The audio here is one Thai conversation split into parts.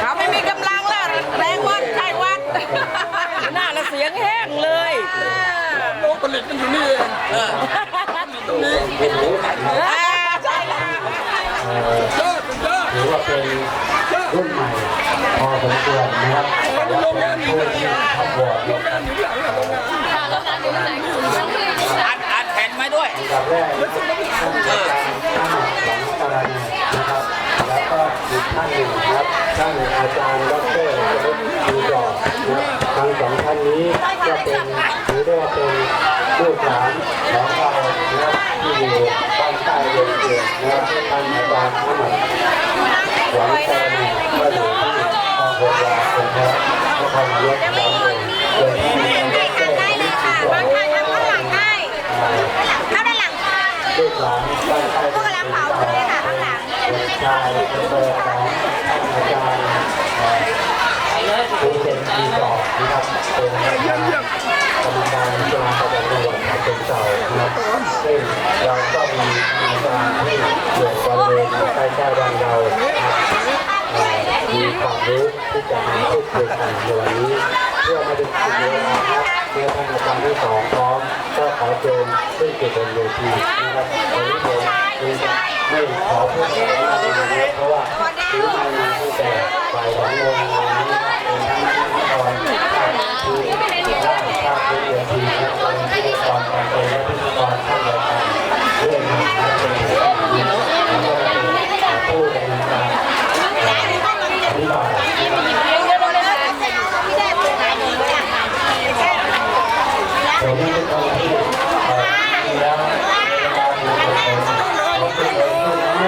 เขาไม่มีกำลังแล้วแรงวัดใช่วัดหน้าละเสียงแห้งเลยโลกผลิตมันอยู่นี่เองอ่าใช่แล้วยอดสุดยอดถือว่าเป็นรุ่นใหม่พอสมควรนะครับและเป็นผู้ที่ทำบอร์ดโรงงานอยู่หลังอะโรงงานอัดอัดแผ่นมาด้วย ท่านอาจารย์ดรสมุทรยูดอกนะครับทั้งสองท่านนี้ก็เป็นถือว่าเป็นลูกหลานของเรานะที่อยู่บ้านใต้เรียนเรียนนะท่านอาจารย์ทั้งหมดหวังใจก็อยู่ที่คลองโพยาเป็นแท้นครนายกสามเลยโดยที่มีการแก้ไขวิธีการลูกหลานบ้านใต้เรียนเรียนเเป็นอาจารย์กรรมการกีฬาประจำจังหวัดฉะเชิงเทราครับซึ่งเราก็มีอาจารที่อยู่บริเวณใกล้ๆบ้านเราครับมีความรู้ที่จะมาพูดคุยกันในวันนี้เพื่อมาดูจุดเวลาครับเมื่อท่านอาจารย์ที่สองพร้อมก็ขอเชิญขึ้นสู่บนเวทีนะครับวันนี้ผมคือไม่ขอพูดอะไรมากนะครับเพราะว่าถือมามาตั้งแต่ฝ่ายของโรงงานนี้เป็นทั้งพิธีกรภาคคือด้านภาคพื้นเวทีและเป็นพิธีกรการเป็นและพิธีกรท่านรายการเรื่องมาเป็นผู้แล้วก็เป็นผู้ดำเนินการ อธิบายผมนี่เป็นคนที่เอ่อที่แล้วเวลาอยู่กับผมผมเป็นคน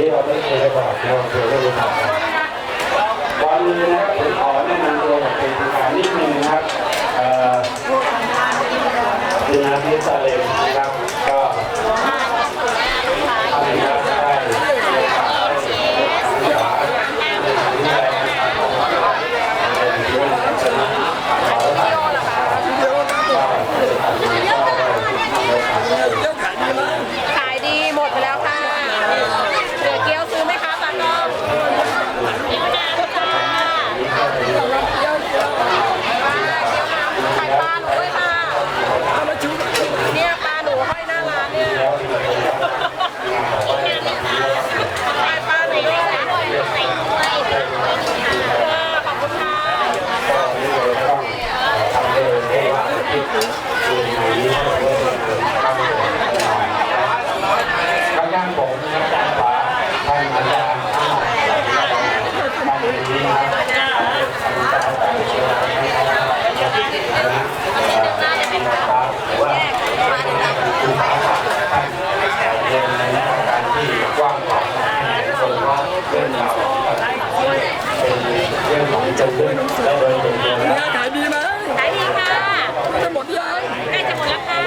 นี้เราไม่เคยได้ประวัติเราเคยได้รู้จักกันวันนี้นะครับผมขอแนะนำตัวแบบเป็นทางการนิดนึงนะครับเอ่อคุณอาทิตย์ซาเลมนะครับก็ ทำงานได้ในป่าได้ศึกษาในมหาวิทยาลัยเป็นเรื่องของชนะขอรับ เดี๋ยวนะ ก็เลยตัดสินใจเข้าไปในป่าได้ เดี๋ยวขายดีไหม ขายดีหมดไปแล้วค่ะเหลือเกี๊ยวซื้อไหมคะตากล้อง นี้ก็เป็นเรื่องของ เดี๋ยวเดี๋ยว ขายปลาหนูด้วยค่ะ เอามาชูกัน เนี่ยปลาหนูห้อยหน้าร้านเนี่ย แล้วที่เราจะ ขายปลาหนูด้วยขอบคุณค่ะ ต้องทำให้ได้ว่าที่คือในนี้ก็เป็นทำให้ข้างย่างผมอาจารย์ขวาท่านอาจารย์ท่านท่านนี้นะครับ ว่าคือสาขาท่านเรียนในการที่กว้างขวางโดยเฉพาะเรื่องราวเป็นเรื่องของจำเรื่องและโดยส่วนตัวแล้ว งานขายดีไหม ขายดีค่ะ จะหมดยัง ใกล้จะหมดแล้วค่ะ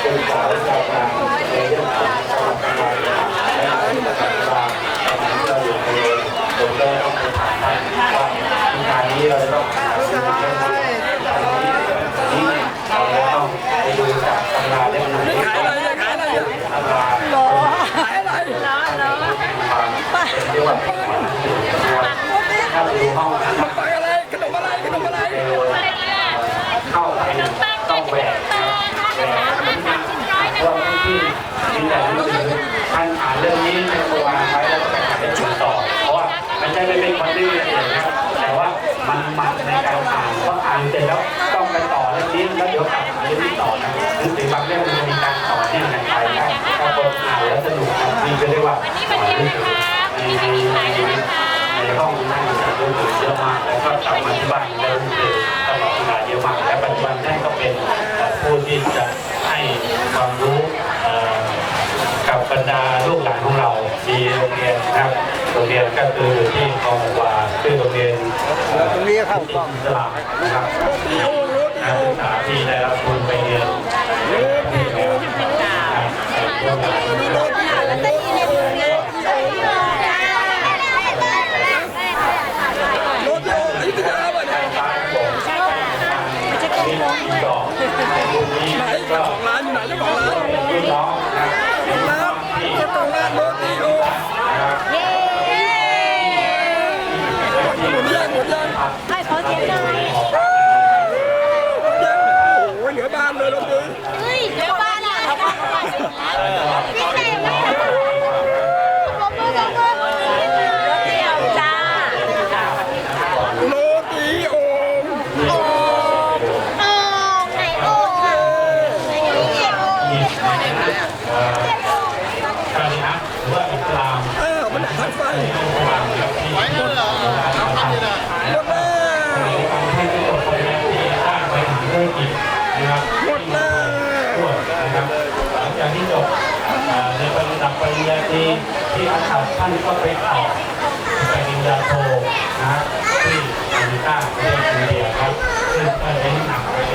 เป็นสาวชาวนาในเรื่องของการทำงานและการทำงานเราอยู่ในผมก็ต้องไปถามท่านว่างานนี้เราจะต้องหาซื้อเรื่องนี้นี้เราจะต้องไปดูจากตำราเล่มไหน ขายอะไรเนี่ยขายอะไรเนี่ย ตำรา ขายอะไร เรียกว่าถ้าไปดูห้องนั้น มันไปอะไรขนมอะไรขนมอะไร เข้าไปต้องแหวกแหวกว่าที่มีแต่หนังสือท่านอ่านเรื่องนี้ในตัววางไว้แล้วก็ไปหาเป็นชุดต่อ เพราะว่ามันใช่ไม่เป็นคนดื้อเองนะแต่ว่า มันมันในการอ่านเพราะอ่านเสร็จแล้วต้องไปต่อเรื่องนี้แล้วเดี๋ยวกลับมาเรื่องนี้ต่อนะหนังสือบางเล่มมันจะมีการต่อเนื่องกันไปนะถ้าคนอ่านแล้วสนุกนี่ก็เรียกว่าต่อเนื่องในในในห้องนั่งอ่านหนังสือเยอะมากแล้วก็กลับมาที่บ้านแล้วหนังสือตลอดเวลาเยอะมากและปัจจุบันท่านก็เป็นผู้ที่จะให้ความรู้เอ่อกับบรรดาลูกหลานของเรา มีโรงเรียนนะครับโรงเรียนก็คือที่คลองวา ชื่อโรงเรียนตรงนี้เข้ากล้องสลับนะครับการศึกษาที่ได้รับทุนไปเรียนที่แล้วนะครับในช่วงหลังรถโยกอยุธยาป่ะเนี่ยซ้ายผมนี่มีดอกรุ่นนี้ไหนเจ้าของร้านอยู่ไหนเจ้าของร้าน ไปไว้นั่นเหรอเอาพันอยู่นะหมดแล้วหมดแล้วหลังจากที่จบในระดับปริาตรีที่อาจารย์ท่านก็ไปต่ไปรินยาโทนะที่อเมริกาในะเทศอินเดียครับซึ่งก็เน้นหนักไป